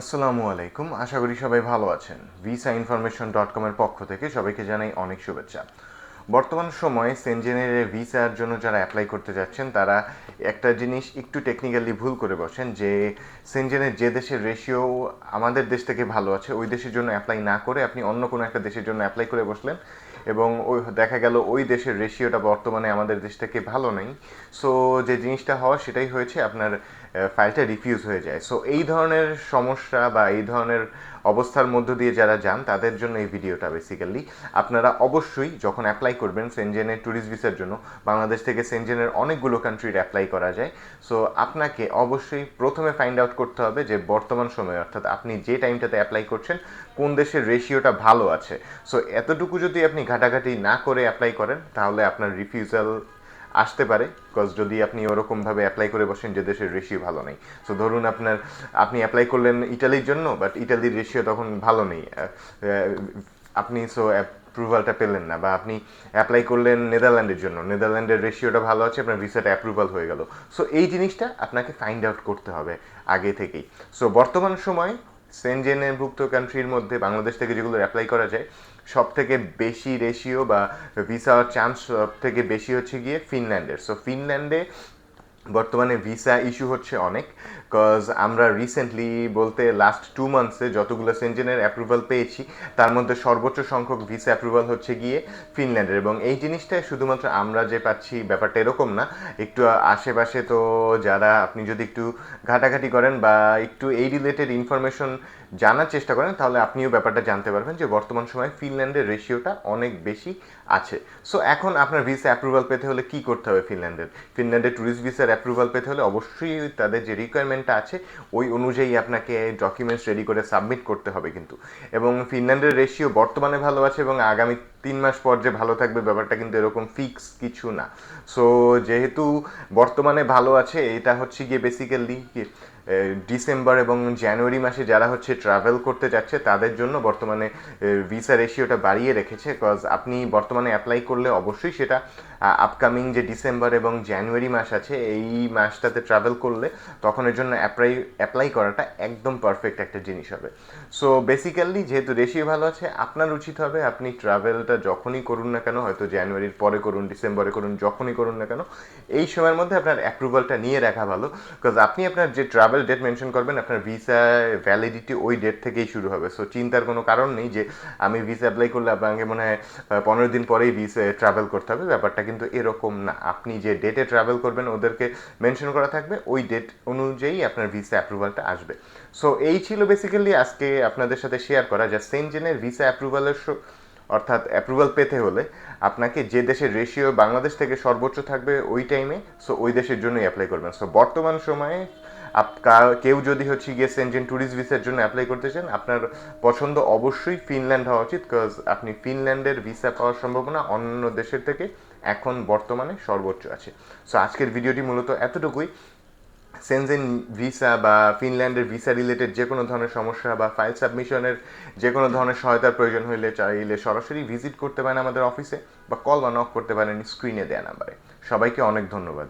আসসালামু আলাইকুম। আশা করি সবাই ভালো আছেন। ভিসা ইনফরমেশন ডট কমের পক্ষ থেকে সবাইকে জানাই অনেক শুভেচ্ছা। বর্তমান সময়ে সেনজেনের ভিসার জন্য যারা অ্যাপ্লাই করতে যাচ্ছেন, তারা একটা জিনিস একটু টেকনিক্যালি ভুল করে বসেন, যে সেনজেনের যে দেশের রেশিও আমাদের দেশ থেকে ভালো আছে, ওই দেশের জন্য অ্যাপ্লাই না করে আপনি অন্য কোনো একটা দেশের জন্য অ্যাপ্লাই করে বসলেন। এবং ওই দেখা গেল ওই দেশের রেশিওটা বর্তমানে আমাদের দেশ থেকে ভালো নেই। সো যে জিনিসটা হওয়া সেটাই হয়েছে, আপনার ফাইলটা রিফিউজ হয়ে যায়। সো এই ধরনের সমস্যা বা এই ধরনের অবস্থার মধ্য দিয়ে যারা যান, তাদের জন্য এই ভিডিওটা বেসিক্যালি আপনারা অবশ্যই যখন অ্যাপ্লাই করবেন সেনজেনের ট্যুরিস্ট ভিসার জন্য, বাংলাদেশ থেকে সেনজেনের অনেকগুলো কান্ট্রির অ্যাপ্লাই করা যায়। সো আপনাকে অবশ্যই প্রথমে ফাইন্ড আউট করতে হবে যে বর্তমান সময়ে, অর্থাৎ আপনি যে টাইমটাতে অ্যাপ্লাই করছেন, কোন দেশের রেশিওটা ভালো আছে। সো এতটুকু যদি আপনি ঘাটাঘাটি না করে অ্যাপ্লাই করেন, তাহলে আপনার রিফিউজাল আসতে পারে বিকজ যদি আপনি ওরকমভাবে অ্যাপ্লাই করে বসেন যে দেশের রেশিও ভালো নেই। সো ধরুন আপনার, আপনি অ্যাপ্লাই করলেন ইটালির জন্য বাট ইটালির রেশিও তখন ভালো নেই। আপনি সো অ্যাপ্রুভালটা পেলেন না, বা আপনি অ্যাপ্লাই করলেন নেদারল্যান্ডের জন্য, নেদারল্যান্ডের রেশিওটা ভালো আছে, আপনার ভিসাটা অ্যাপ্রুভাল হয়ে গেল। সো এই জিনিসটা আপনাকে ফাইন্ড আউট করতে হবে আগে থেকেই। সো বর্তমান সময় সেনজেনের ভুক্ত কান্ট্রির মধ্যে বাংলাদেশ থেকে যেগুলো অ্যাপ্লাই করা যায় সব থেকে বেশি রেশিও বা ভিসা চান্স সব থেকে বেশি হচ্ছে গিয়ে ফিনল্যান্ডের সো ফিনল্যান্ডে বর্তমানে ভিসা ইস্যু হচ্ছে অনেক কজ আমরা রিসেন্টলি বলতে লাস্ট টু মান্থসে যতগুলো সেনজেনের অ্যাপ্রুভাল পেয়েছি, তার মধ্যে সর্বোচ্চ সংখ্যক ভিসা অ্যাপ্রুভাল হচ্ছে গিয়ে ফিনল্যান্ডের এবং এই জিনিসটা শুধুমাত্র আমরা যে পাচ্ছি ব্যাপারটা এরকম না, একটু আশেপাশে তো যারা আপনি যদি একটু ঘাটাঘাটি করেন বা একটু এই রিলেটেড ইনফরমেশন জানার চেষ্টা করেন, তাহলে আপনিও ব্যাপারটা জানতে পারবেন যে বর্তমান সময়ে ফিনল্যান্ডের রেশিওটা অনেক বেশি আছে। সো এখন আপনার ভিসা অ্যাপ্রুভাল পেতে হলে কি করতে হবে ফিনল্যান্ডের ফিনল্যান্ডের ট্যুরিস্ট ভিসার অ্যাপ্রুভাল পেতে হলে অবশ্যই তাদের যে রিকোয়ারমেন্টটা আছে, ওই অনুযায়ী আপনাকে ডকুমেন্টস রেডি করে সাবমিট করতে হবে কিন্তু। এবং ফিনল্যান্ডের রেশিও বর্তমানে ভালো আছে এবং আগামী তিন মাস পর যে ভালো থাকবে, ব্যাপারটা কিন্তু এরকম ফিক্স কিছু না। সো যেহেতু বর্তমানে ভালো আছে, এটা হচ্ছে গিয়ে বেসিক্যালি ডিসেম্বর এবং জানুয়ারি মাসে যারা হচ্ছে ট্রাভেল করতে যাচ্ছে, তাদের জন্য বর্তমানে ভিসা রেশিওটা বাড়িয়ে রেখেছে। কজ আপনি বর্তমানে অ্যাপ্লাই করলে অবশ্যই সেটা আপকামিং যে ডিসেম্বর এবং জানুয়ারি মাস আছে, এই মাসটাতে ট্রাভেল করলে তখন এর জন্য অ্যাপ্লাই অ্যাপ্লাই করাটা একদম পারফেক্ট একটা জিনিস হবে। সো বেসিক্যালি যেহেতু রেশিও ভালো আছে, আপনার উচিত হবে আপনি ট্রাভেলটা যখনই করুন না কেন, হয়তো জানুয়ারির পরে করুন, ডিসেম্বরে করুন, যখনই করুন না কেন, এই সময়ের মধ্যে আপনার অ্যাপ্রুভালটা নিয়ে রাখা ভালো। বিকজ আপনি আপনার যে ট্রাভেল ডেট মেনশন করবেন, আপনার ভিসা ভ্যালিডিটি ওই ডেট থেকেই শুরু হবে। সো চিন্তার কোনো কারণ নেই যে আমি ভিসা অ্যাপ্লাই করলে আপনাকে মনে হয় পনেরো দিন পরেই ভিসা ট্রাভেল করতে হবে। ব্যাপারটা কিন্তু এরকম না। আপনি যে ডেটে ট্রাভেল করবেন, ওদেরকে মেনশন করা থাকবে। ওই ডেট অনুযায়ী আপনার ভিসা অ্যাপ্রুভালটা আসবে। সো এই ছিল বেসিক্যালি আজকে আপনাদের সাথে শেয়ার করা। যা সেন্ট সেনজেনের ভিসা অ্যাপ্রুভালের অর্থাৎ অ্যাপ্রুভাল পেতে হলে আপনাকে যে দেশের রেশিও বাংলাদেশ থেকে সর্বোচ্চ থাকবে ওই টাইমে সো ওই দেশের জন্যই অ্যাপ্লাই করবেন। সো বর্তমান সময়ে কেউ যদি হচ্ছে গিয়ে সেনজেন ট্যুরিস্ট ভিসার জন্য অ্যাপ্লাই করতে চান, আপনার পছন্দ অবশ্যই ফিনল্যান্ড হওয়া উচিত বিকজ আপনি ফিনল্যান্ডের ভিসা পাওয়ার সম্ভাবনা অন্য দেশের থেকে এখন বর্তমানে সর্বোচ্চ আছে। সো আজকের ভিডিওটি মূলত এতটুকুই। সেনজেন ভিসা বা ফিনল্যান্ডের ভিসা রিলেটেড যে কোনো ধরনের সমস্যা বা ফাইল সাবমিশনের যে কোনো ধরনের সহায়তার প্রয়োজন হলে চাইলে সরাসরি ভিজিট করতে পারেন আমাদের অফিসে বা কল বা নক করতে পারেন স্ক্রিনে দেয়া নাম্বারে সবাইকে অনেক ধন্যবাদ।